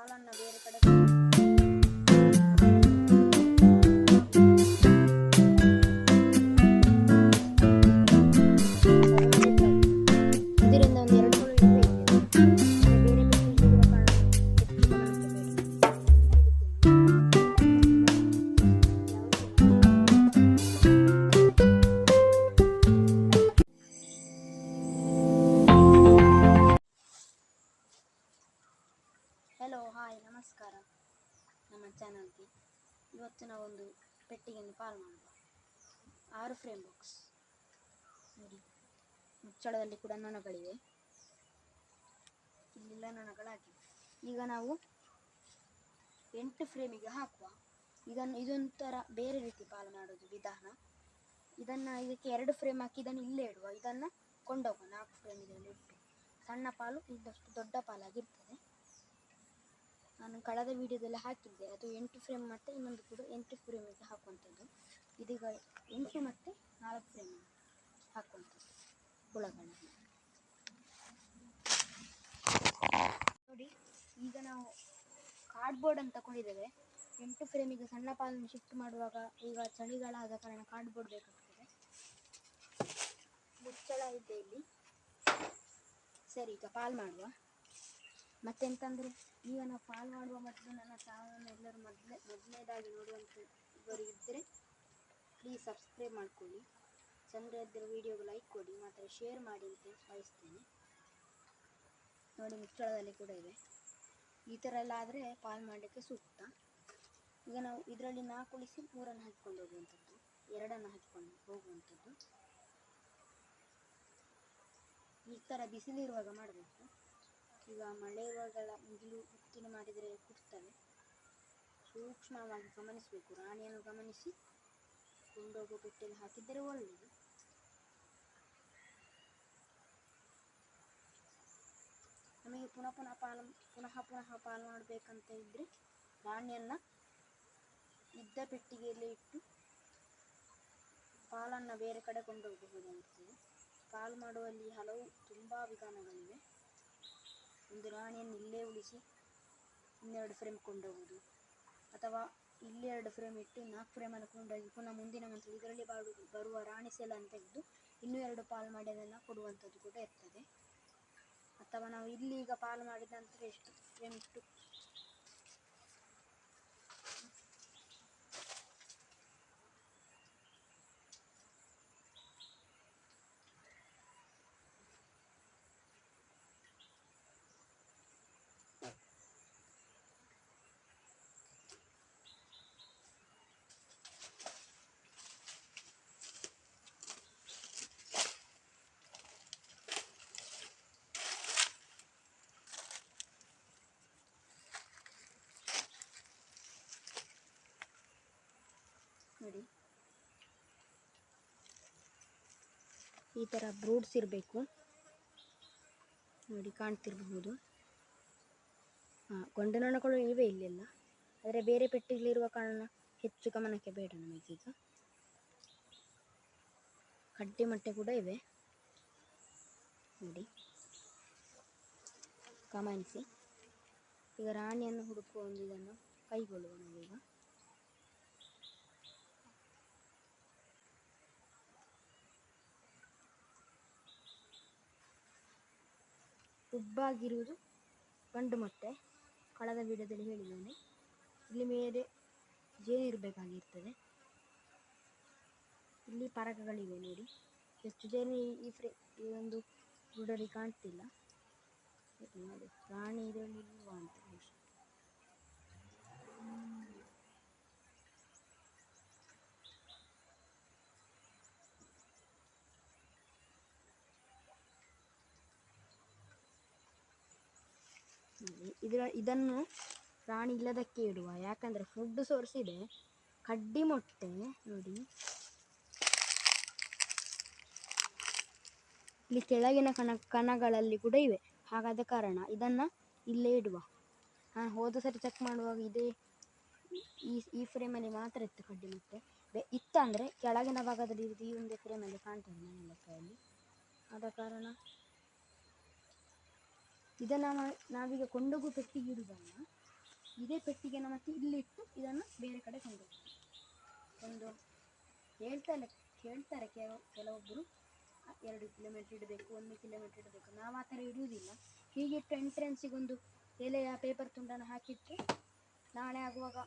ಪಾಲನ್ನು ಬೇರೆ ಕಡೆ ಪೆಟ್ಟಿಗೆಯನ್ನು ಪಾಲ್ ಮಾಡುವ. ಆರು ಫ್ರೇಮ್ ಬಾಕ್ಸ್ ನೋಡಿ, ಮುಚ್ಚಳದಲ್ಲಿ ಕೂಡ ನೊಣಗಳಿವೆ. ಇಲ್ಲೆಲ್ಲ ನೊಣಗಳಾಗಿವೆ. ಈಗ ನಾವು ಎಂಟು ಫ್ರೇಮಿಗೆ ಹಾಕುವ. ಇದನ್ನು ಇದೊಂಥರ ಬೇರೆ ರೀತಿ ಪಾಲು ಮಾಡೋದು ವಿಧಾನ. ಇದನ್ನು ಇದಕ್ಕೆ ಎರಡು ಫ್ರೇಮ್ ಹಾಕಿ ಇದನ್ನು ಇಲ್ಲೇ ಇಡುವ. ಇದನ್ನು ಕೊಂಡೋಗುವ ನಾಲ್ಕು ಫ್ರೇಮ್ ಇಟ್ಟು. ಸಣ್ಣ ಪಾಲು ಇದ್ದಷ್ಟು ದೊಡ್ಡ ಪಾಲಾಗಿರ್ತದೆ. ನಾನು ಕಳೆದ ವೀಡಿಯೋದಲ್ಲಿ ಹಾಕಿದ್ದೆ. ಅದು ಎಂಟು ಫ್ರೇಮ್ ಮತ್ತು ಇನ್ನೊಂದು ಕೂಡ ಎಂಟು ಫ್ರೇಮಿಗೆ ಹಾಕುವಂಥದ್ದು. ಇದೀಗ ಎಂಟು ಮತ್ತು ನಾಲ್ಕು ಫ್ರೇಮ್ ಹಾಕುವಂಥದ್ದು ಹುಳಗಳನ್ನು. ನೋಡಿ, ಈಗ ನಾವು ಕಾರ್ಡ್ಬೋರ್ಡ್ ಅಂತ ತಗೊಂಡಿದ್ದೇವೆ ಎಂಟು ಫ್ರೇಮಿಗೆ ಸಣ್ಣ ಪಾಲನ್ನು ಶಿಫ್ಟ್ ಮಾಡುವಾಗ ಈಗ ಚಳಿಗಾಲ ಆದ ಕಾರಣ ಕಾರ್ಡ್ಬೋರ್ಡ್ ಬೇಕಾಗ್ತದೆ. ಮುಚ್ಚಳ ಇದೆ ಇಲ್ಲಿ. ಸರಿ, ಈಗ ಪಾಲ್ ಮಾಡುವ. ಮತ್ತೆಂತಂದರೆ, ಈಗ ನಾವು ಪಾಲ್ ಮಾಡುವ ಮೊದಲು ನನ್ನ ಚಾನಲನ್ನು ಎಲ್ಲರೂ ಮೊದಲೇ ಮೊದಲನೇದಾಗಿ ನೋಡುವಂಥ ಇಬ್ಬರು ಇದ್ದರೆ ಪ್ಲೀಸ್ ಸಬ್ಸ್ಕ್ರೈಬ್ ಮಾಡ್ಕೊಳ್ಳಿ. ಚಂದ್ರ ಇದ್ದರೆ ವೀಡಿಯೋಗೆ ಲೈಕ್ ಕೊಡಿ, ಮಾತ್ರ ಶೇರ್ ಮಾಡಿ ಅಂತ ಬಯಸ್ತೇನೆ. ನೋಡಿ ಮುಚ್ಚಳದಲ್ಲಿ ಕೂಡ ಇದೆ. ಈ ಥರ ಎಲ್ಲ ಆದರೆ ಪಾಲ್ ಮಾಡಲಿಕ್ಕೆ ಸೂಕ್ತ. ಈಗ ನಾವು ಇದರಲ್ಲಿ ನಾಲ್ಕು ಉಳಿಸಿ ಮೂರನ್ನು ಹಾಕಿಕೊಂಡು ಹೋಗುವಂಥದ್ದು, ಎರಡನ್ನು ಹಾಕಿಕೊಂಡು ಹೋಗುವಂಥದ್ದು. ಈ ಥರ ಬಿಸಿಲಿರುವಾಗ ಮಾಡಬೇಕು. ಈಗ ಮಳೆ ಇರುವಾಗೆಲ್ಲ ಮುಗಿಲು ಉತ್ತಿನ ಮಾಡಿದರೆ ಕುಟ್ತವೆ. ಸೂಕ್ಷ್ಮವಾಗಿ ಗಮನಿಸಬೇಕು. ರಾಣಿಯನ್ನು ಗಮನಿಸಿ ಕೊಂಡೋಗುವ ಪೆಟ್ಟಿಗೆ ಹಾಕಿದರೆ ಒಳ್ಳೆಯದು. ನಮಗೆ ಪುನಃ ಪುನಃ ಪಾಲು, ಪುನಃ ಪುನಃ ಪಾಲು ಮಾಡಬೇಕಂತ ಇದ್ದರೆ ರಾಣಿಯನ್ನು ಇದ್ದ ಪೆಟ್ಟಿಗೆಯಲ್ಲೇ ಇಟ್ಟು ಪಾಲನ್ನು ಬೇರೆ ಕಡೆ ಕೊಂಡೋಗಬಹುದಾಗಿರ್ತದೆ ಪಾಲು ಮಾಡುವಲ್ಲಿ ಹಲವು ತುಂಬ ವಿಧಾನಗಳಿವೆ. ಒಂದು ರಾಣಿಯನ್ನು ಇಲ್ಲೇ ಉಳಿಸಿ ಇನ್ನೆರಡು ಫ್ರೇಮ್ ಕೊಂಡೋಗುವುದು. ಅಥವಾ ಇಲ್ಲೇ ಎರಡು ಫ್ರೇಮ್ ಇಟ್ಟು ನಾಲ್ಕು ಫ್ರೇಮನ್ನು ಕೊಂಡೋಗಿ ಪುನಃ ಮುಂದಿನ ಮಂತ್ರ ಇದರಲ್ಲಿ ಬಾಡು ಬರುವ ರಾಣಿ ಸೆಲನ್ನು ತೆಗೆದು ಇನ್ನೂ ಎರಡು ಪಾಲು ಮಾಡಿ ಅದನ್ನು ಕೊಡುವಂಥದ್ದು ಕೂಡ ಇರ್ತದೆ. ಅಥವಾ ನಾವು ಇಲ್ಲಿ ಈಗ ಪಾಲು ಮಾಡಿದ ನಂತರ ಎಷ್ಟು ಫ್ರೇಮ್ ಇಟ್ಟು ನೋಡಿ ಈ ಥರ ಬ್ರೂಡ್ಸ್ ಇರಬೇಕು. ನೋಡಿ ಕಾಣ್ತಿರಬಹುದು. ಹಾಂ ಗೊಂಡನೊಣಗಳು ಇವೆ ಇಲ್ಲೆಲ್ಲ. ಆದರೆ ಬೇರೆ ಪೆಟ್ಟಿಗಳಿರುವ ಕಾರಣ ಹೆಚ್ಚು ಗಮನಕ್ಕೆ ಬೇಡ ನಮಗೀಗ. ಕಡ್ಡಿ ಮೊಟ್ಟೆ ಕೂಡ ಇವೆ. ನೋಡಿ. ಗಮನಿಸಿ. ಈಗ ರಾಣಿಯನ್ನು ಹುಡುಕುವ ಒಂದು ಇದನ್ನು ಕೈಗೊಳ್ಳುವ ನಾವೀಗ. ಉಬ್ಬಾಗಿರುವುದು ಗಂಡು ಮೊಟ್ಟೆ. ಕಳೆದ ವಿಡಿಯೋದಲ್ಲಿ ಹೇಳಿದ್ದೇನೆ. ಇಲ್ಲಿ ಮೇಲೆ ಜೇನು ಇರಬೇಕಾಗಿರ್ತದೆ. ಇಲ್ಲಿ ಪರಕಗಳಿವೆ ನೋಡಿ. ಎಷ್ಟು ಜೇನು ಈ- ಫ್ರೇ ಈ ಒಂದು ಗೂಡಲ್ಲಿ ಕಾಣ್ತಿಲ್ಲ. ನೋಡಿ, ಪ್ರಾಣಿ ಇದರಲ್ಲಿ ಇಲ್ವಾ ಅಂತ ಬಹುಶಃ. ನೋಡಿ, ಇದರ ಇದನ್ನು ಪ್ರಾಣಿ ಇಲ್ಲದಕ್ಕೆ ಇಡುವ. ಯಾಕಂದರೆ ಫುಡ್ ಸೋರ್ಸ್ ಇದೆ. ಕಡ್ಡಿ ಮೊಟ್ಟೆ, ನೋಡಿ. ಇಲ್ಲಿ ಕೆಳಗಿನ ಕಣ, ಕಣಗಳಲ್ಲಿ ಕೂಡ ಇವೆ. ಹಾಗಾದ ಕಾರಣ ಇದನ್ನು ಇಲ್ಲೇ ಇಡುವ. ಹಾಂ, ಹೋದ ಸರಿ ಚೆಕ್ ಮಾಡುವಾಗ ಇದೇ, ಈ ಈ ಫ್ರೇಮಲ್ಲಿ ಮಾತ್ರ ಇತ್ತು ಕಡ್ಡಿ ಮೊಟ್ಟೆ. ಬೆ, ಇತ್ತಂದರೆ ಕೆಳಗಿನ ಭಾಗದಲ್ಲಿ ಈ ಒಂದು ಫ್ರೇಮಲ್ಲಿ ಕಾಣ್ತದೆ ನನ್ನ ಲೆಕ್ಕದಲ್ಲಿ ಆದ ಕಾರಣ ಇದನ್ನು ನಾವೀಗ ಕೊಂಡೋಗು ಪೆಟ್ಟಿಗೆ ಇಡುವುದನ್ನು ಇದೇ ಪೆಟ್ಟಿಗೆನ ಮತ್ತೆ ಇಲ್ಲಿಟ್ಟು ಇದನ್ನು ಬೇರೆ ಕಡೆ ಕೊಂಡೋಗ್ತೀವಿ ಒಂದು ಹೇಳ್ತಾರೆ ಹೇಳ್ತಾರೆ ಕೆಲವು ಕೆಲವೊಬ್ಬರು ಎರಡು ಕಿಲೋಮೀಟ್ರ್ ಇಡಬೇಕು, ಒಂದು ಕಿಲೋಮೀಟ್ರ್ ಇಡಬೇಕು. ನಾವು ಆ ಥರ ಇಡುವುದಿಲ್ಲ. ಹೀಗಿಟ್ಟು ಎಂಟ್ರೆನ್ಸಿಗೊಂದು ಎಲೆಯ ಪೇಪರ್ ತುಂಡನ್ನು ಹಾಕಿಟ್ಟು ನಾಳೆ ಆಗುವಾಗ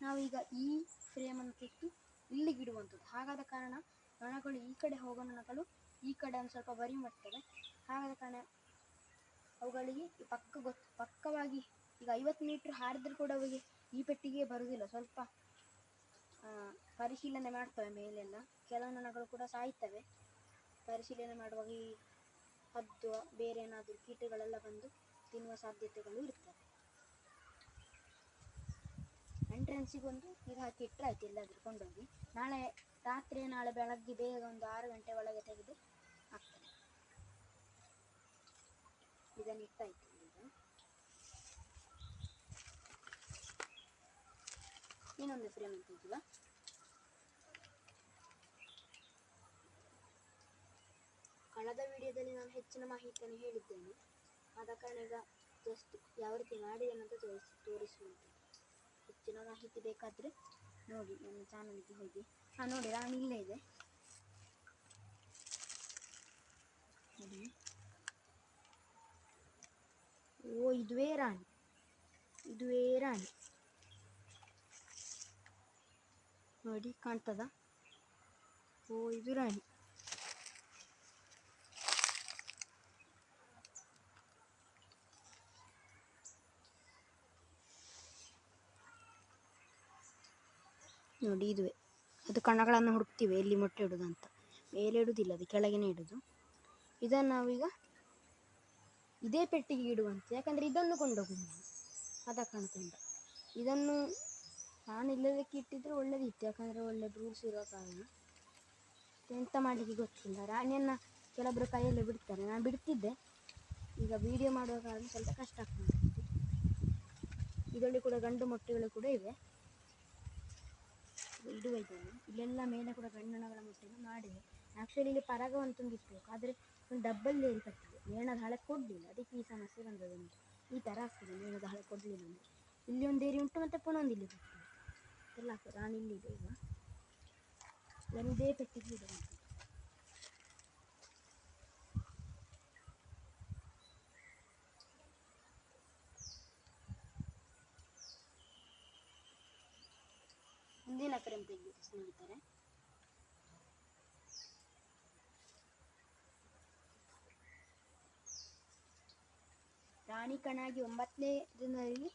ನಾವೀಗ ಈ ಫ್ರೇಮನ್ನು ತೆಗೆದು ಇಲ್ಲಿಗೆ ಇಡುವಂಥದ್ದು. ಹಾಗಾದ ಕಾರಣ ನೊಣಗಳು ಈ ಕಡೆ ಹೋಗೋ ನೊಣಗಳು ಈ ಕಡೆ ಒಂದು ಸ್ವಲ್ಪ ಬರಿ ಮಾಡ್ತವೆ. ಹಾಗಾದ ಕಾರಣ ಅವುಗಳಿಗೆ ಪಕ್ಕ ಗೊತ್ತು, ಪಕ್ಕವಾಗಿ ಈಗ ಐವತ್ತು ಮೀಟ್ರ್ ಹಾರಿದ್ರೆ ಕೂಡ ಅವಿಗೆ ಈ ಪೆಟ್ಟಿಗೆ ಬರುವುದಿಲ್ಲ. ಸ್ವಲ್ಪ ಪರಿಶೀಲನೆ ಮಾಡ್ತವೆ ಮೇಲೆಲ್ಲ. ಕೆಲವು ನೊಣಗಳು ಕೂಡ ಸಾಯ್ತವೆ. ಪರಿಶೀಲನೆ ಮಾಡುವಾಗ ಈ ಹದ್ದು, ಬೇರೆ ಏನಾದರೂ ಕೀಟಗಳೆಲ್ಲ ಬಂದು ತಿನ್ನುವ ಸಾಧ್ಯತೆಗಳು ಇರ್ತವೆ. ಎಂಟ್ರೆನ್ಸಿಗೊಂದು ಇದು ಹಾಕಿ ಇಟ್ಟರೆ ಆಯ್ತು ಎಲ್ಲಾದರೂ ಕೊಂಡೋಗಿ. ನಾಳೆ ರಾತ್ರಿ, ನಾಳೆ ಬೆಳಗ್ಗೆ ಬೇಗ ಒಂದು ಆರು ಗಂಟೆ ಒಳಗೆ ತೆಗೆದು ಆಗ್ತದೆ ಇದನ್ನು ಈಗ ಇನ್ನೊಂದು ಫ್ರೇಮ್ ತೆಗೆಯುವ ಕಳೆದ ವಿಡಿಯೋದಲ್ಲಿ ನಾನು ಹೆಚ್ಚಿನ ಮಾಹಿತಿಯನ್ನು ಹೇಳಿದ್ದೇನೆ. ಆದ ಕಾರಣ ಈಗ ಜಸ್ಟ್ ಯಾವ ರೀತಿ ಮಾಡಿದ್ದೇನೆ ಅಂತ ತೋರಿಸಿ ತೋರಿಸುವಂಥದ್ದು ಹೆಚ್ಚಿನ ಮಾಹಿತಿ ಬೇಕಾದರೆ ನೋಡಿ, ನನ್ನ ಚಾನಲ್ಗೆ ಹೋಗಿ. ಹಾಂ, ನೋಡಿ ನಾನು ಇಲ್ಲೇ ಇದೆ ನೋಡಿ ಓ ಇದುವೇ ರಾಣಿ. ಇದುವೇ ರಾಣಿ. ನೋಡಿ, ಕಾಣ್ತದ? ಓ, ಇದು ರಾಣಿ. ನೋಡಿ, ಇದುವೆ. ಅದು ಕಣಗಳನ್ನು ಹುಡುಕ್ತಿವೆ, ಎಲ್ಲಿ ಮೊಟ್ಟೆ ಇಡೋದು ಅಂತ. ಮೇಲೆ ಇಡುವುದಿಲ್ಲ ಅದು ಕೆಳಗೆನೇ ಇಡುದು. ಇದನ್ನು ನಾವೀಗ ಇದೇ ಪೆಟ್ಟಿಗೆ ಇಡುವಂತೆ. ಯಾಕಂದರೆ ಇದನ್ನು ಕೊಂಡೋಗುದು ಅದ ಇಲ್ಲ ಇದನ್ನು ನಾನು ಇಲ್ಲದಕ್ಕೆ ಇಟ್ಟಿದ್ರೆ ಒಳ್ಳೇದಿತ್ತು ಯಾಕಂದರೆ ಒಳ್ಳೆ ರೂಲ್ಸ್ ಇರೋ ಕಾರಣ. ಎಂತ ಮಾಡಲಿಕ್ಕೆ ಗೊತ್ತಿಲ್ಲ. ರಾಣಿಯನ್ನು ಕೆಲವೊಬ್ಬರು ಕೈಯಲ್ಲೇ ಬಿಡ್ತಾರೆ. ನಾನು ಬಿಡ್ತಿದ್ದೆ. ಈಗ ವಿಡಿಯೋ ಮಾಡುವ ಕಾರಣ ಸ್ವಲ್ಪ ಕಷ್ಟ ಆಗ್ತದೆ. ಇದರಲ್ಲಿ ಕೂಡ ಗಂಡು ಮೊಟ್ಟೆಗಳು ಕೂಡ ಇವೆ. ಇಡುವ ಇದನ್ನು. ಇಲ್ಲೆಲ್ಲ ಮೇಲೆ ಕೂಡ ಗಂಡನಗಳ ಮೊಟ್ಟೆಗಳು ಮಾಡಿವೆ ಆ್ಯಕ್ಚುಲಿ ಇಲ್ಲಿ ಪರಾಗವನ್ನು ತುಂಬಿಸ್ಬೇಕು. ಆದರೆ ಒಂದು ಡಬ್ಬಲ್ ಏರಿ ಕಟ್ಟಿದೆ ಮೇಣದ ಹಳೆ ಕೊಡಲಿಲ್ಲ. ಅದಕ್ಕೆ ಈ ಸಮಸ್ಯೆ ಬಂದದ ಈ ಥರ ಆಗ್ತದೆ, ಮೇಣದ ಹಳೆ ಕೊಡಲಿಲ್ಲ ಅಂದರೆ. ಇಲ್ಲಿ ಒಂದು ಏರಿ ಉಂಟು ಮತ್ತು ಪುನಃ ಒಂದು ಇಲ್ಲಿ ಬರ್ತದೆ ಎಲ್ಲ ಆಗ್ತದೆ ನಾನು ಇಲ್ಲಿದೆ ಈಗ. ಪೆಟ್ಟಿಗೆ ಮುಂದಿನ ತೆಗೆದು ಸ್ನೇಹಿತರೆ ರಾಣಿ ಕಣಾಗಿ ಒಂಬತ್ತನೇ ದಿನದಲ್ಲಿ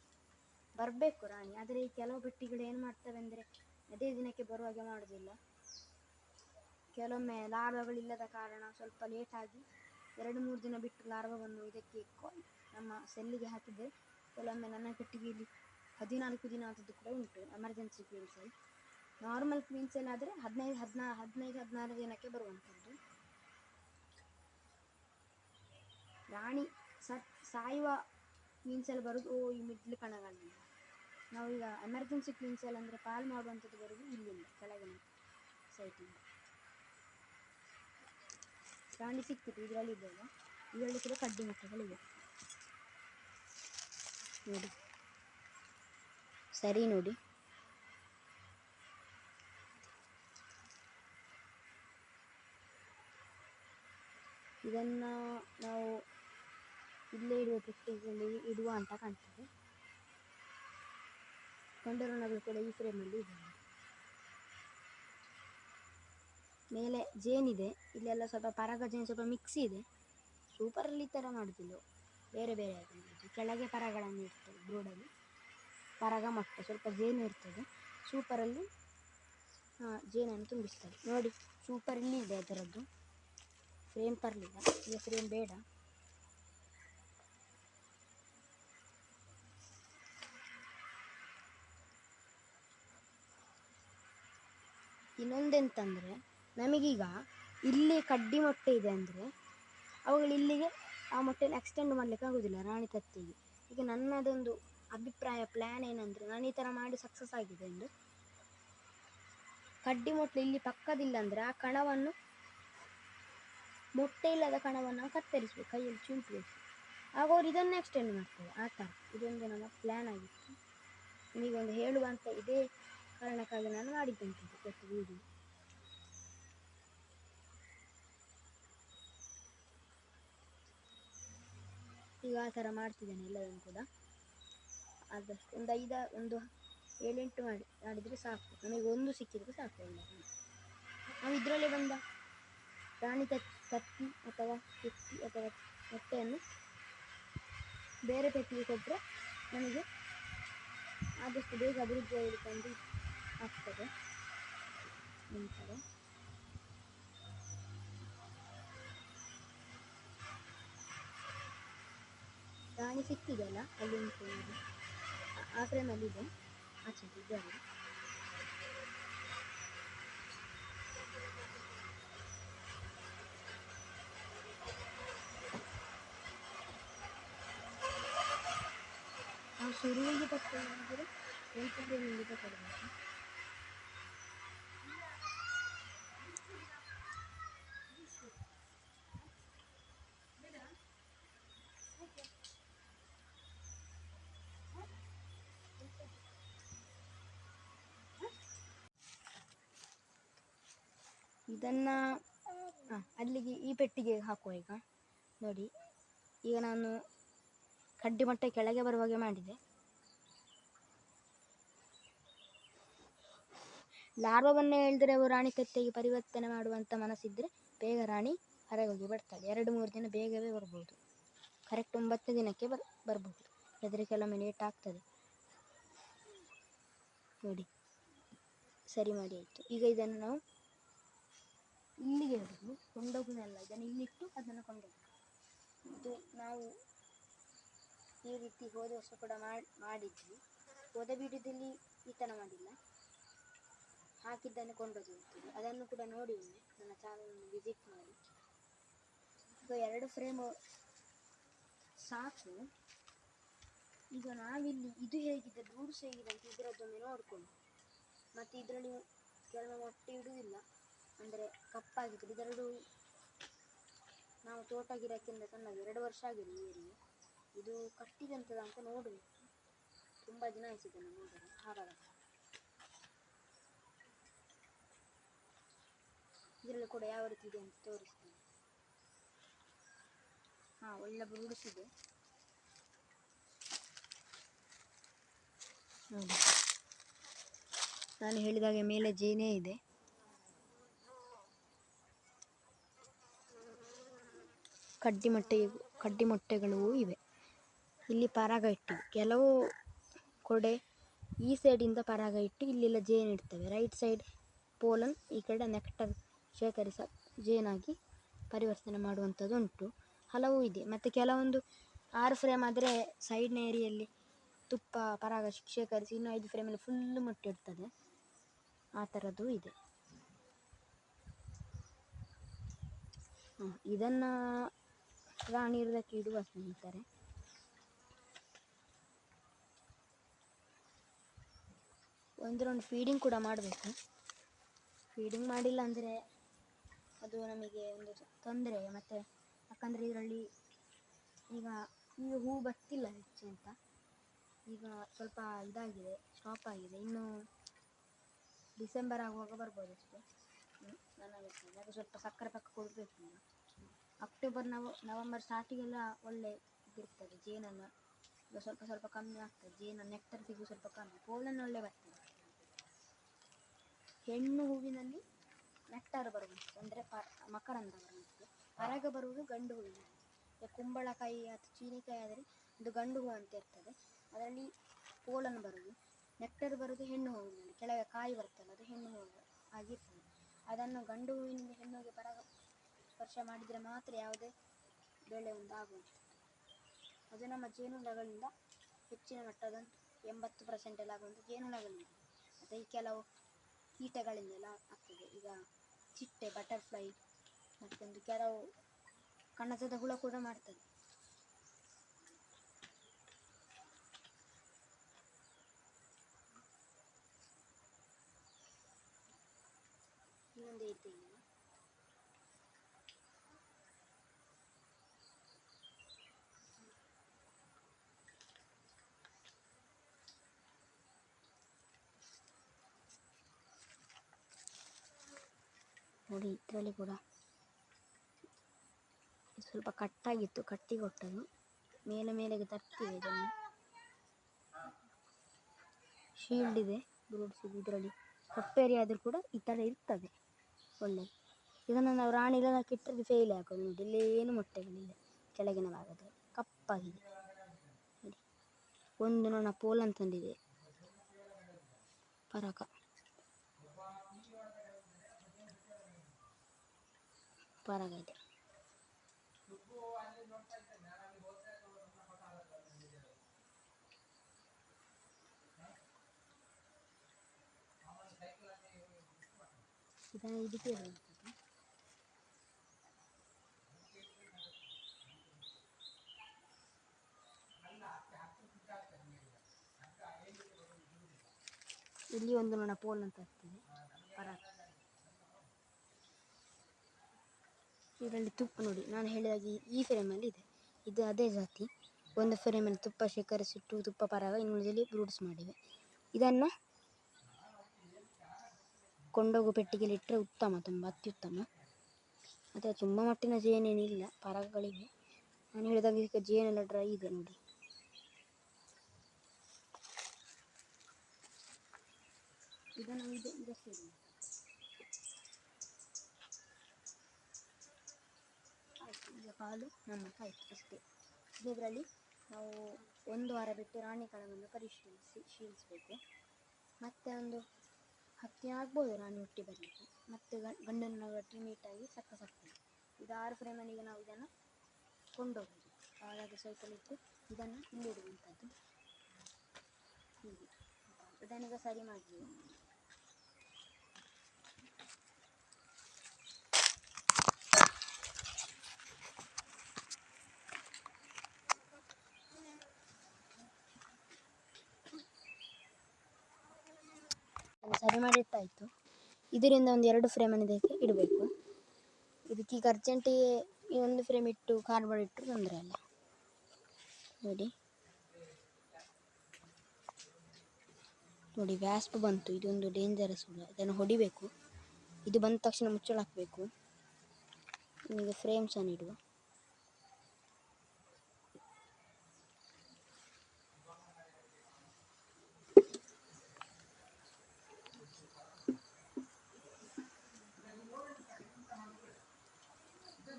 ಬರಬೇಕು ರಾಣಿ. ಆದರೆ ಈ ಕೆಲವು ಪೆಟ್ಟಿಗಳು ಏನು ಮಾಡ್ತವೆ ಅಂದರೆ ಅದೇ ದಿನಕ್ಕೆ ಬರುವಾಗೆ ಮಾಡೋದಿಲ್ಲ. ಕೆಲವೊಮ್ಮೆ ಲಾರ್ವಗಳಿಲ್ಲದ ಕಾರಣ ಸ್ವಲ್ಪ ಲೇಟಾಗಿ ಎರಡು ಮೂರು ದಿನ ಬಿಟ್ಟು ಲಾರ್ವವನ್ನು ಇದಕ್ಕೆ ನಮ್ಮ ಸೆಲ್ಲಿಗೆ ಹಾಕಿದರೆ ಕೆಲವೊಮ್ಮೆ ನನ್ನ ಕಟ್ಟಿಗೆಯಲ್ಲಿ ಹದಿನಾಲ್ಕು ದಿನ ಆದದ್ದು ಕೂಡ ಉಂಟು ಎಮರ್ಜೆನ್ಸಿ ಕ್ವೀನ್ಸಲ್ಲಿ ನಾರ್ಮಲ್ ಕ್ವೀನ್ಸಲ್ಲಿ ಆದರೆ ಹದಿನೈದು, ಹದಿನಾ, ಹದಿನೈದು, ಹದಿನಾರು ದಿನಕ್ಕೆ ಬರುವಂಥದ್ದು ರಾಣಿ ಸಾಯುವ ಕ್ವೀನ್ಸಲ್ಲಿ ಬರೋದು, ಓ, ಈ ಮಿಡ್ಲ್ ಕಣಗಳಿಂದ ಈಗ ಎಮರ್ಜೆನ್ಸಿ ಕ್ವೀನ್ಸಲ್ಲಿ ಅಂದರೆ ಪಾಲ್ ಮಾಡುವಂಥದ್ದು ಬರೋದು ಇಲ್ಲಿಂದ ಕೆಳಗಿನ ಸೈಟಿಂದ ಪ್ರಾಣಿ ಸಿಕ್ತಿತ್ತು, ಇದರಲ್ಲಿ ಇದೆಯಲ್ಲ ಇದರಲ್ಲಿ ಕೂಡ ಕಡ್ಡಿ ಮೊಟ್ಟೆಗಳಿವೆ. ನೋಡಿ. ಸರಿ, ನೋಡಿ. ಇದನ್ನು ನಾವು ಇಲ್ಲೇ ಇರುವ ಪೆಟ್ಟಿಗೆಯಲ್ಲಿ ಇಡುವ ಅಂತ ಕಾಣ್ತದೆ. ಕೊಂಡರೊಣಗಳು ಕೂಡ ಈ ಫ್ರೇಮಲ್ಲಿ ಇದೆ ಮೇಲೆ ಜೇನಿದೆ ಇಲ್ಲೆಲ್ಲ ಸ್ವಲ್ಪ ಪರಾಗ ಜೇನು ಸ್ವಲ್ಪ ಮಿಕ್ಸ್ ಇದೆ. ಸೂಪರಲ್ಲಿ ಈ ಥರ ಮಾಡೋದಿಲ್ಲ. ಬೇರೆ ಬೇರೆ ಆಗಿ ಕೆಳಗೆ ಪರಗಳನ್ನು ಇರ್ತದೆ ಬ್ರೋಡಲ್ಲಿ ಪರಗ ಮೊಟ್ಟೆ, ಸ್ವಲ್ಪ ಜೇನು ಇರ್ತದೆ. ಸೂಪರಲ್ಲಿ ಜೇನನ್ನು ತುಂಬಿಸ್ತಾರೆ ನೋಡಿ ಸೂಪರ್ ಇಲ್ಲಿ ಇದೆ ಅದರದ್ದು. ಫ್ರೇಮ್ ತರಲಿಲ್ಲ ಈಗ ಫ್ರೇಮ್ ಬೇಡ. ಇನ್ನೊಂದೆಂತಂದರೆ, ನಮಗೀಗ ಇಲ್ಲಿ ಕಡ್ಡಿ ಮೊಟ್ಟೆ ಇದೆ ಅಂದರೆ, ಅವುಗಳು ಇಲ್ಲಿಗೆ ಆ ಮೊಟ್ಟೆನ ಎಕ್ಸ್ಟೆಂಡ್ ಮಾಡಲಿಕ್ಕೆ ಆಗೋದಿಲ್ಲ ರಾಣಿ ತತ್ತಿಗೆ. ಈಗ ನನ್ನದೊಂದು ಅಭಿಪ್ರಾಯ ಪ್ಲ್ಯಾನ್ ಏನಂದರೆ ನಾನು ಈ ಥರ ಮಾಡಿ ಸಕ್ಸಸ್ ಆಗಿದೆ ಎಂದು ಕಡ್ಡಿ ಮೊಟ್ಟೆ ಇಲ್ಲಿ ಪಕ್ಕದಿಲ್ಲ ಅಂದರೆ ಆ ಕಣವನ್ನು, ಮೊಟ್ಟೆ ಇಲ್ಲದ ಕಣವನ್ನು ಕತ್ತರಿಸಬೇಕು, ಕೈಯಲ್ಲಿ ಚುಂಟಬೇಕು ಆಗ ಅವ್ರು ಇದನ್ನು ಎಕ್ಸ್ಟೆಂಡ್ ಮಾಡ್ತಾರೆ. ಆ ಥರ. ಇದೊಂದು ನಮ್ಮ ಪ್ಲ್ಯಾನ್ ಆಗಿತ್ತು. ನಿಮಗೊಂದು ಹೇಳುವಂಥ ಇದೇ ಕಾರಣಕ್ಕಾಗಿ ನಾನು ಮಾಡಿದ್ದಂತೆ ಇವತ್ತು ವೀಡಿಯೋ ಈಗ ಆ ಥರ ಮಾಡ್ತಿದ್ದೇನೆ ಎಲ್ಲವನ್ನು ಕೂಡ. ಆದಷ್ಟು ಒಂದು ಐದ, ಒಂದು ಏಳೆಂಟು ಮಾಡಿ, ಮಾಡಿದರೆ ಸಾಕು. ನಮಗೆ ಒಂದು ಸಿಕ್ಕಿದರೆ ಸಾಕು ಎಲ್ಲ ನಾವು ಇದರಲ್ಲೇ ಬಂದ ಪ್ರಾಣಿ ತತ್ ತತ್ತಿ ಅಥವಾ ಕೆತ್ತಿ ಅಥವಾ ಮೊಟ್ಟೆಯನ್ನು ಬೇರೆ ಪೆಟ್ಟಿಗೆ ಕೊಟ್ಟರೆ ನಮಗೆ ಆದಷ್ಟು ಬೇಗ ಅಭಿವೃದ್ಧಿ ಆಗಲಿಕ್ಕೆ ಆಗ್ತದೆ ನಂತರ ರಾಣಿ ಸಿಕ್ಕಿದೆಯಲ್ಲ ಅಲ್ಲಿ ಉಂಟು ನೋಡಿ ಆ- ಆ ಫ್ರೇಮಲ್ಲಿ ಇದೆ ಆಚೆ ಇದ್ದಾರೆ ನಾವು ಶುರುವಿಗೆ ತಗೊಂಡಿದ್ರೆ ಸ್ವಲ್ಪ ಫ್ರೇಮಿಂದ ತಗೊಳ್ಬೇಕು ಇದನ್ನು ಅಲ್ಲಿಗೆ ಈ ಪೆಟ್ಟಿಗೆ ಹಾಕುವ ಈಗ. ನೋಡಿ, ಈಗ ನಾನು ಕಡ್ಡಿ ಮಟ್ಟ ಕೆಳಗೆ ಬರುವಾಗೆ ಮಾಡಿದೆ. ಲಾರ್ವವನ್ನೇ ಹೇಳಿದ್ರೆ ಅವರು ರಾಣಿ ತತ್ತೆಗೆ ಪರಿವರ್ತನೆ ಮಾಡುವಂಥ ಮನಸ್ಸಿದ್ರೆ ಬೇಗ ರಾಣಿ ಹೊರಗೆ ಹೋಗಿ ಬರ್ತಾಳೆ. ಎರಡು, ಮೂರು ದಿನ ಬೇಗವೇ ಬರ್ಬೋದು. ಕರೆಕ್ಟ್ ಒಂಬತ್ತು ದಿನಕ್ಕೆ ಬರ್, ಬರ್ಬೋದು. ಆದರೆ ಕೆಲವೊಮ್ಮೆ ಲೇಟ್ ಆಗ್ತದೆ. ನೋಡಿ, ಸರಿ ಮಾಡಿ ಆಯಿತು. ಈಗ ಇದನ್ನು ನಾವು ಇಲ್ಲಿಗೆ ಹಿಡಿದು ಅಲ್ಲ ಇದನ್ನು ಇಲ್ಲಿಟ್ಟು ಅದನ್ನು ಕೊಂಡೋಗಿ ಇದು ನಾವು ಈ ರೀತಿ ಹೋದ ವರ್ಷ ಕೂಡ ಮಾಡಿ, ಮಾಡಿದ್ವಿ. ಹೋದ ಬೀಡದಲ್ಲಿ ಈ ಥರ ಮಾಡಿಲ್ಲ. ಹಾಕಿದ್ದನ್ನು ಕೊಂಡೋಗಿ ಹೋಗ್ತೀವಿ ಅದನ್ನು ಕೂಡ ನೋಡಿ ಒಮ್ಮೆ ನನ್ನ ಚಾನಲನ್ನು ವಿಸಿಟ್ ಮಾಡಿ. ಈಗ ಎರಡು ಫ್ರೇಮ್ ಸಾಕು. ಈಗ ನಾವಿಲ್ಲಿ ಇದು ಹೇಗಿದೆ ದೂರು ಹೇಗಿದೆ ಅಂತ ಇದರದ್ದೊಮ್ಮೆ ನೋಡಿಕೊಂಡು. ಮತ್ತು ಇದರಲ್ಲಿ ಕೆಲವು ಮೊಟ್ಟೆ ಇಡುವುದಿಲ್ಲ. ಅಂದರೆ ಕಪ್ಪಾಗಿದೆ ಇದೆರಡು ನಾವು ತೋಟ ಗಿಡಕ್ಕಿಂತ ಸಣ್ಣದು ಎರಡು ವರ್ಷ ಆಗಿದೆ ಏರಿಯಾ. ಇದು ಕಟ್ಟಿದಂಥದ್ದು ಅಂತ ನೋಡಬೇಕು. ತುಂಬ ದಿನ ಆಯಿಸಿದೆ ನಾನು ನೋಡಿದ್ರೆ ಹಾಗಾಗಿ ಇದರಲ್ಲಿ ಕೂಡ ಯಾವ ರೀತಿ ಇದೆ ಅಂತ ತೋರಿಸ್ತೇನೆ. ಹಾಂ ಒಳ್ಳೆ ಬುರುಡಿಸಿದೆ ನಾನು ಹೇಳಿದಾಗೆ ಮೇಲೆ ಜೇನೇ ಇದೆ. ಕಡ್ಡಿ ಮೊಟ್ಟೆ ಕಡ್ಡಿ ಮೊಟ್ಟೆಗಳು ಇವೆ. ಇಲ್ಲಿ ಪರಾಗ ಇಟ್ಟಿವೆ ಕೆಲವು ಕೊಡೆ ಈ ಸೈಡಿಂದ ಪರಾಗ ಇಟ್ಟು ಇಲ್ಲೆಲ್ಲ ಜೇನು ಇಡ್ತವೆ. ರೈಟ್ ಸೈಡ್ ಪೋಲನ್, ಈ ಕಡೆ ನೆಕ್ಟರ್ ಶೇಖರಿಸ ಜೇನಾಗಿ ಪರಿವರ್ತನೆ ಮಾಡುವಂಥದ್ದು ಉಂಟು. ಹಲವು ಇದೆ. ಮತ್ತು ಕೆಲವೊಂದು ಆರು ಫ್ರೇಮ್ ಆದರೆ ಸೈಡ್ನ ಏರಿಯಲ್ಲಿ ತುಪ್ಪ, ಪರಾಗ ಶೇಖರಿಸಿ ಇನ್ನೂ ಐದು ಫ್ರೇಮಲ್ಲಿ ಫುಲ್ಲು ಮೊಟ್ಟೆ ಇಡ್ತದೆ ಆ ಥರದ್ದು ಇದೆ. ಇದನ್ನು ರಾಣಿ ಇರೋದಕ್ಕೆ ಇಡುವ ಸ್ನೇಹಿತರೆ. ಒಂದು ರೌಂಡ್ ಫೀಡಿಂಗ್ ಕೂಡ ಮಾಡಬೇಕು. ಫೀಡಿಂಗ್ ಮಾಡಿಲ್ಲ ಅಂದರೆ ಅದು ನಮಗೆ ಒಂದು ತೊಂದರೆ, ಮತ್ತು ಯಾಕಂದರೆ ಇದರಲ್ಲಿ ಈಗ ಈಗ ಹೂ ಬರ್ತಿಲ್ಲ ಹೆಚ್ಚು ಅಂತ. ಈಗ ಸ್ವಲ್ಪ ಇದಾಗಿದೆ ಸ್ಟಾಪ್ ಆಗಿದೆ. ಇನ್ನು ಡಿಸೆಂಬರ್ ಆಗುವಾಗ ಬರ್ಬೋದು ಅಷ್ಟೇ. ನಾನು ಸ್ವಲ್ಪ ಸಕ್ಕರೆ ಪಕ್ಕ ಕೊಡಬೇಕು ಅಕ್ಟೋಬರ್ ನವ ನವಂಬರ್ ಸ್ಟಾರ್ಟಿಗೆಲ್ಲ ಒಳ್ಳೆ ಇದಿರ್ತದೆ ಜೇನನ್ನು ಈಗ ಸ್ವಲ್ಪ ಸ್ವಲ್ಪ ಕಮ್ಮಿ ಆಗ್ತದೆ, ಜೇನು ನೆಕ್ಟರ್ ಸಿಗು ಸ್ವಲ್ಪ ಕಮ್ಮಿ ಪೋಲನ್ ಒಳ್ಳೆ ಬರ್ತದೆ. ಹೆಣ್ಣು ಹೂವಿನಲ್ಲಿ ನೆಕ್ಟರ್ ಬರುವಂಥದ್ದು ಅಂದರೆ ಪರ ಮಕರಂದ ಬರುವಂಥದ್ದು ಪರಾಗ ಬರುವುದು ಗಂಡು ಹೂವಿನಲ್ಲಿ. ಈಗ ಕುಂಬಳಕಾಯಿ ಅಥವಾ ಚೀನಿಕಾಯಿ ಆದರೆ ಒಂದು ಗಂಡು ಹೂವು ಅಂತ ಇರ್ತದೆ. ಅದರಲ್ಲಿ ಪೋಲನ್ ಬರುವುದು. ನೆಕ್ಟರ್ ಬರುವುದು ಹೆಣ್ಣು ಹೂವಿನಲ್ಲಿ. ಕೆಳಗೆ ಕಾಯಿ ಬರ್ತಲ್ಲ ಅದು ಹೆಣ್ಣು ಹೂವು ಆಗಿರ್ತದೆ. ಅದನ್ನು ಗಂಡು ಹೂವಿನಿಂದ ಹೆಣ್ಣುಗೆ ಪರಾಗ ಸ್ಪರ್ಶ ಮಾಡಿದರೆ ಮಾತ್ರ ಯಾವುದೇ ಬೆಳೆ ಒಂದು ಆಗುವಂಥದ್ದು ಅದು ನಮ್ಮ ಜೇನುಹುಳಗಳಿಂದ ಹೆಚ್ಚಿನ ಮಟ್ಟದ ಎಂಬತ್ತು ಪರ್ಸೆಂಟ್ ಎಲ್ಲ ಆಗುವಂಥ ಜೇನುಹುಳಗಳಿಂದ ಮತ್ತು ಈ ಕೆಲವು ಕೀಟಗಳಿಂದೆಲ್ಲ ಆಗ್ತದೆ. ಈಗ ಚಿಟ್ಟೆ ಬಟರ್ಫ್ಲೈ ಮತ್ತೊಂದು ಕೆಲವು ಕಣಜದ ಹುಳ ಕೂಡ ಮಾಡ್ತದೆ ಇನ್ನೊಂದು ಐತೆ ಈಗ ನೋಡಿ, ಇದರಲ್ಲಿ ಕೂಡ ಇದು ಸ್ವಲ್ಪ ಕಟ್ಟಾಗಿತ್ತು, ಕಟ್ಟಿ ಕೊಟ್ಟದು ಮೇಲೆ ಮೇಲೆಗೆ ತರ್ತೀವಿ ಇದನ್ನು. ಶೀಲ್ಡ್ ಇದೆ ಬ್ರೂಡ್ಸ್ ಇದರಲ್ಲಿ. ಕಪ್ಪೇರಿ ಆದರೂ ಕೂಡ ಈ ಥರ ಇರ್ತದೆ ಒಳ್ಳೆ ಇದನ್ನು ನಾವು ರಾಣಿಲಕ್ಕೆ ಇಟ್ಟರೆ ಫೇಲ್ ಆಗೋದು ನೋಡಿ, ಇಲ್ಲಿ ಏನು ಮೊಟ್ಟೆಗಳಿಲ್ಲ, ಕೆಳಗಿನ ಭಾಗದಲ್ಲಿ. ಕಪ್ಪಾಗಿದೆ. ಒಂದು ನೊಣ ಪೋಲನ್ ತಂದಿದೆ ಪರಕ. ಪರಗ ಆಗೈತೆ ಇದನ್ನು ಇದಕ್ಕೆ ಇಲ್ಲಿ ಒಂದು ನೊಣ ಪೋಲ್ ಅಂತ ಹಾಕ್ತೀನಿ. ಪರ ಇದರಲ್ಲಿ ತುಪ್ಪ ನೋಡಿ, ನಾನು ಹೇಳಿದಾಗೆ ಈ ಫ್ರೇಮಲ್ಲಿ ಇದೆ. ಇದು ಅದೇ ಜಾತಿ. ಒಂದು ಫ್ರೇಮಲ್ಲಿ ತುಪ್ಪ ಶೇಖರಿಸಿಟ್ಟು ತುಪ್ಪ ಪರಾಗ ಇನ್ನುಳಿದಲ್ಲಿ ಬ್ರೂಡ್ಸ್ ಮಾಡಿವೆ. ಇದನ್ನು ಕೊಂಡೋಗು ಪೆಟ್ಟಿಗೆಯಲ್ಲಿ ಇಟ್ಟರೆ ಉತ್ತಮ, ತುಂಬ ಅತ್ಯುತ್ತಮ. ಮತ್ತು ತುಂಬ ಮಟ್ಟಿನ ಜೇನೇನಿಲ್ಲ ಪರಾಗಗಳಿವೆ. ನಾನು ಹೇಳಿದಾಗ ಈಗ ಜೇನೆಲ್ಲ ಡ್ರೈ ಇದೆ ನೋಡಿ. ಇದನ್ನು ಇದು ಇದಕ್ಕೆ ಇಡುವ. ಆಯ್ತು ಅಷ್ಟೇ. ಇದರಲ್ಲಿ ನಾವು ಒಂದು ವಾರ ಬಿಟ್ಟು ರಾಣಿ ಕಳವನ್ನು ಪರಿಶೀಲಿಸಿ, ಶೀಲಿಸಬೇಕು. ಮತ್ತು ಒಂದು ಹತ್ತಿ ಆಗ್ಬೋದು ರಾಣಿ ಹುಟ್ಟಿ ಬರಲಿಕ್ಕೆ ಮತ್ತು ಗಂಡನ ಒಟ್ಟಿಗೆ ನೀಟಾಗಿ ಸಕ್ಕ ಸಾಕ್ತದೆ ಇದು ಆರು ಫ್ರೇಮಲ್ಲಿಗೆ ನಾವು ಇದನ್ನು ಕೊಂಡೋಗ್ಬೋದು. ಹಾಗಾಗಿ ಸೈಕಲ್ ಇಟ್ಟು ಇದನ್ನು ಇಲ್ಲಿಡುವಂಥದ್ದು ಹೀಗೆ. ಇದನ್ನೀಗ ಸರಿ ಮಾಡಿ ಅದನ್ನು ಮಾಡಿ ಮಾಡಿಟ್ಟಾಯಿತು. ಇದರಿಂದ ಒಂದು ಎರಡು ಫ್ರೇಮನ್ನು ಇದಕ್ಕೆ ಇಡಬೇಕು. ಇದಕ್ಕೆ ಈಗ ಅರ್ಜೆಂಟಿಗೆ ಈ ಒಂದು ಫ್ರೇಮ್ ಇಟ್ಟು ಕಾರ್ಬೋರ್ಡ್ ಇಟ್ಟು ತೊಂದರೆ ಅಲ್ಲ ನೋಡಿ. ನೋಡಿ, ವ್ಯಾಸ್ಪ್ ಬಂತು. ಇದೊಂದು ಡೇಂಜರಸ್ ಹುಳ. ಇದನ್ನು ಹೊಡಿಬೇಕು. ಇದು ಬಂದ ತಕ್ಷಣ ಮುಚ್ಚಳ ಹಾಕಬೇಕು ಈಗ ಫ್ರೇಮ್ಸನ್ನು ಇಡುವ.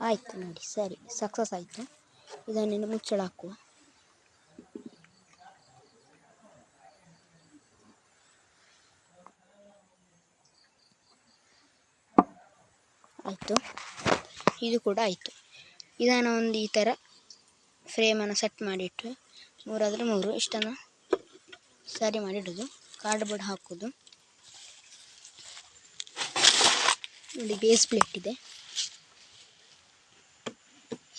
ಆಯಿತು ನೋಡಿ, ಸರಿ. ಸಕ್ಸಸ್ ಆಯಿತು. ಇದನ್ನೇನು ಮುಚ್ಚಳ ಹಾಕುವ. ಆಯಿತು. ಇದು ಕೂಡ ಆಯಿತು. ಇದನ್ನು ಒಂದು ಈ ಥರ ಫ್ರೇಮನ್ನು ಸೆಟ್ ಮಾಡಿಟ್ಟು, ಮೂರಾದರೆ ಮೂರು, ಇಷ್ಟನ್ನು ಸರಿ ಮಾಡಿಡೋದು. ಕಾರ್ಡ್ಬೋರ್ಡ್ ಹಾಕೋದು ನೋಡಿ ಬೇಸ್ ಪ್ಲೇಟ್ ಇದೆ.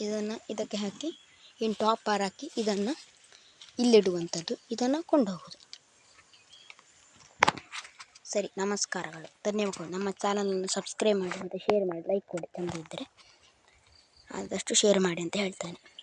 ಇದನ್ನು ಇದಕ್ಕೆ ಹಾಕಿ ಇನ್ನು ಟಾಪ್ ಬಾರ್ ಹಾಕಿ ಇದನ್ನು ಇಲ್ಲಿಡುವಂಥದ್ದು. ಇದನ್ನು ಕೊಂಡೋಗೋದು. ಸರಿ, ನಮಸ್ಕಾರಗಳು. ಧನ್ಯವಾದಗಳು. ನಮ್ಮ ಚಾನಲನ್ನು ಸಬ್ಸ್ಕ್ರೈಬ್ ಮಾಡಿ ಮತ್ತು ಶೇರ್ ಮಾಡಿ ಲೈಕ್ ಕೊಡಿ ಚೆಂದ ಇದ್ದರೆ ಆದಷ್ಟು ಶೇರ್ ಮಾಡಿ ಅಂತ ಹೇಳ್ತಾನೆ.